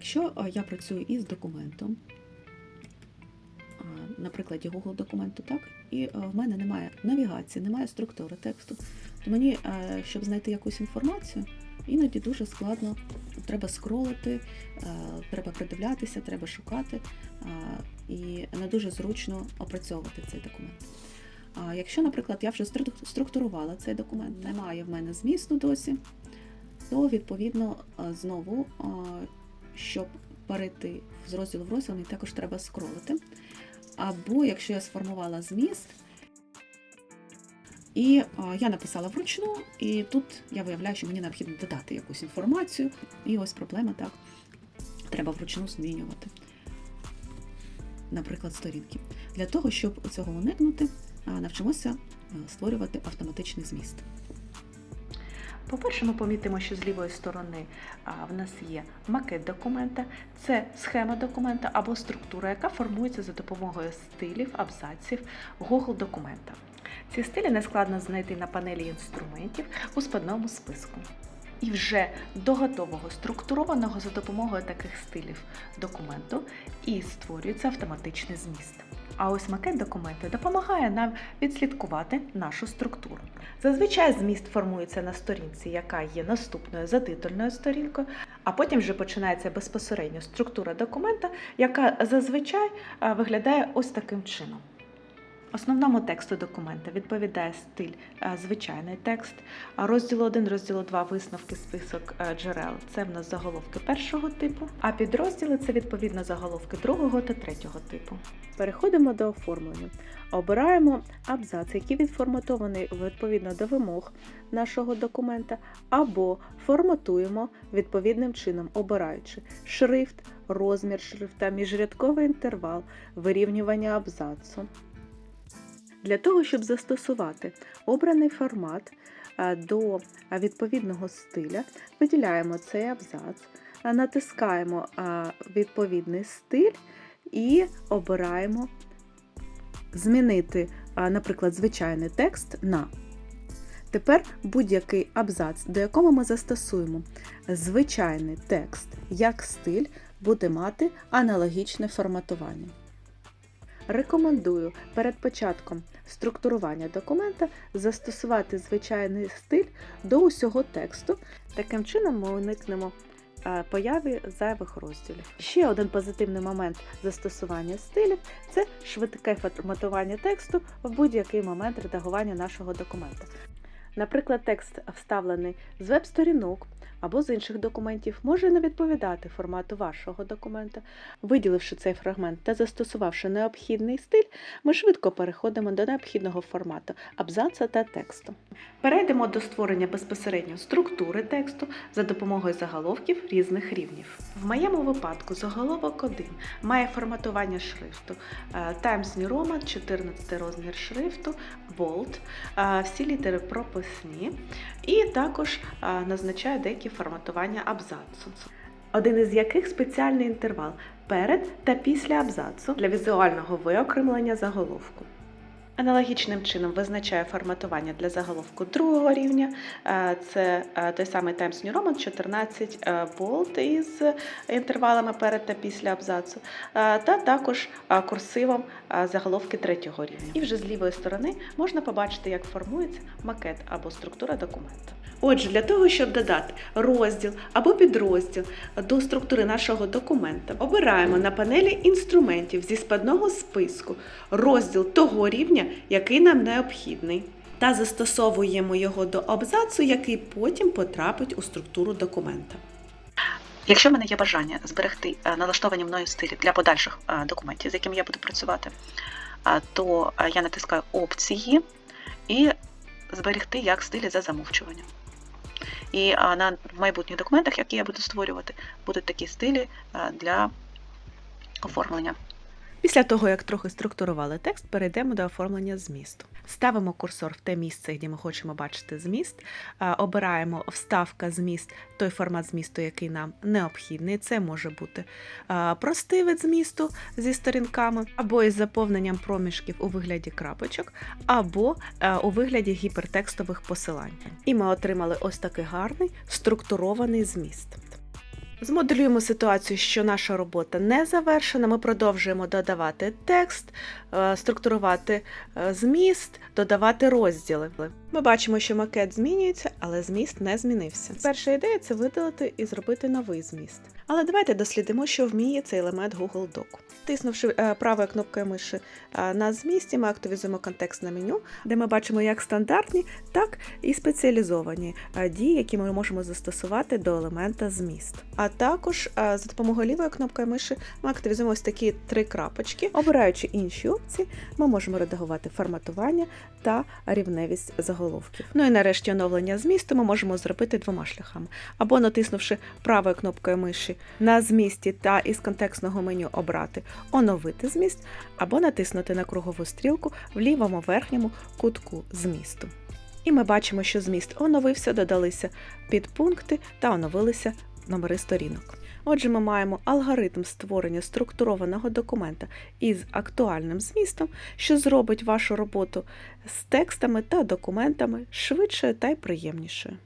якщо е, я працюю із документом, а, на прикладі Google документу, так, і е, в мене немає навігації, немає структури тексту, то мені, е, щоб знайти якусь інформацію, іноді дуже складно. Треба скролити, треба придивлятися, треба шукати, і не дуже зручно опрацьовувати цей документ. А якщо, наприклад, я вже структурувала цей документ, немає в мене змісту досі, то відповідно знову, щоб перейти з розділу в розділ, мені також треба скролити. Або якщо я сформувала зміст, і е, я написала вручну, і тут я виявляю, що мені необхідно додати якусь інформацію. І ось проблема так. Треба вручну змінювати, наприклад, сторінки. Для того, щоб цього уникнути, навчимося е, створювати автоматичний зміст. По-перше, ми помітимо, що з лівої сторони в нас є макет документа, це схема документа або структура, яка формується за допомогою стилів, абзаців Google документа. Ці стилі нескладно знайти на панелі інструментів у складному списку. І вже до готового структурованого за допомогою таких стилів документу і створюється автоматичний зміст. А ось макет документа допомагає нам відслідкувати нашу структуру. Зазвичай зміст формується на сторінці, яка є наступною за титульною сторінкою, а потім вже починається безпосередньо структура документа, яка зазвичай виглядає ось таким чином. Основному тексту документа відповідає стиль звичайний текст. А розділ 1, розділ 2 висновки, список джерел це в нас заголовки першого типу, а підрозділи це відповідно заголовки другого та третього типу. Переходимо до оформлення. Обираємо абзац, який відформатований відповідно до вимог нашого документа, або форматуємо відповідним чином, обираючи шрифт, розмір шрифта, міжрядковий інтервал, вирівнювання абзацу. Для того, щоб застосувати обраний формат до відповідного стиля, виділяємо цей абзац, натискаємо відповідний стиль і обираємо змінити, наприклад, звичайний текст на. Тепер будь-який абзац, до якого ми застосуємо звичайний текст як стиль, буде мати аналогічне форматування. Рекомендую перед початком структурування документа застосувати звичайний стиль до усього тексту. Таким чином ми уникнемо е, появи зайвих розділів. Ще один позитивний момент застосування стилів це швидке форматування тексту в будь-який момент редагування нашого документа. Наприклад, текст вставлений з веб-сторінок або з інших документів може не відповідати формату вашого документа. Виділивши цей фрагмент та застосувавши необхідний стиль, ми швидко переходимо до необхідного формату абзаца та тексту. Перейдемо до створення безпосередньо структури тексту за допомогою заголовків різних рівнів. В моєму випадку заголовок 1 має форматування шрифту е, Times New Roman, 14 розмір шрифту, Bold, е, всі літери прописні, і також е, назначає деякі форматування абзацу. Один із яких спеціальний інтервал перед та після абзацу для візуального виокремлення заголовку. Аналогічним чином визначає форматування для заголовку другого рівня. Е, Це е, той самий Times New Roman 14 е, болт із інтервалами перед та після абзацу, та також курсивом заголовки третього рівня. І вже з лівої сторони можна побачити, як формується макет або структура документа. Отже, для того, щоб додати розділ або підрозділ до структури нашого документа, обираємо на панелі інструментів зі складного списку розділ того рівня, який нам необхідний, та застосовуємо його до абзацу, який потім потрапить у структуру документа. Якщо в мене є бажання зберегти е, налаштовані мною стилі для подальших е, документів, з якими я буду працювати, е, то я натискаю опції і зберегти як стилі за замовчуванням. І на майбутніх документах, які я буду створювати, будуть такі стилі для оформлення. Після того, як трохи структурували текст, перейдемо до оформлення змісту. Ставимо курсор в те місце, де ми хочемо бачити зміст. Обираємо вставка зміст, той формат змісту, який нам необхідний. Це може бути простий вид змісту зі сторінками, або із заповненням проміжків у вигляді крапочок, або у вигляді гіпертекстових посилань. І ми отримали ось такий гарний структурований зміст. Змоделюємо ситуацію, що наша робота не завершена. Ми продовжуємо додавати текст, е, структурувати е, зміст, додавати розділи. Ми бачимо, що макет змінюється, але зміст не змінився. Перша ідея це видалити і зробити новий зміст. Але давайте дослідимо, що вміє цей елемент Google Doc. Тиснувши е, правою кнопкою миші е, на змісті, ми активізуємо контекстне меню, де ми бачимо як стандартні, так і спеціалізовані е, дії, які ми можемо застосувати до елемента зміст. А також за допомогою лівої кнопки миші ми активізуємо ось такі три крапочки. Обираючи інші опції, ми можемо редагувати форматування та рівневість заголовків. Ну і нарешті оновлення змісту ми можемо зробити двома шляхами: або натиснувши правою кнопкою миші на змісті та із контекстного меню обрати оновити зміст, або натиснути на кругову стрілку в лівому верхньому кутку змісту. І ми бачимо, що зміст оновився, додалися підпункти та оновилися номери сторінок. Отже, ми маємо алгоритм створення структурованого документа із актуальним змістом, що зробить вашу роботу з текстами та документами швидшою та й приємнішою.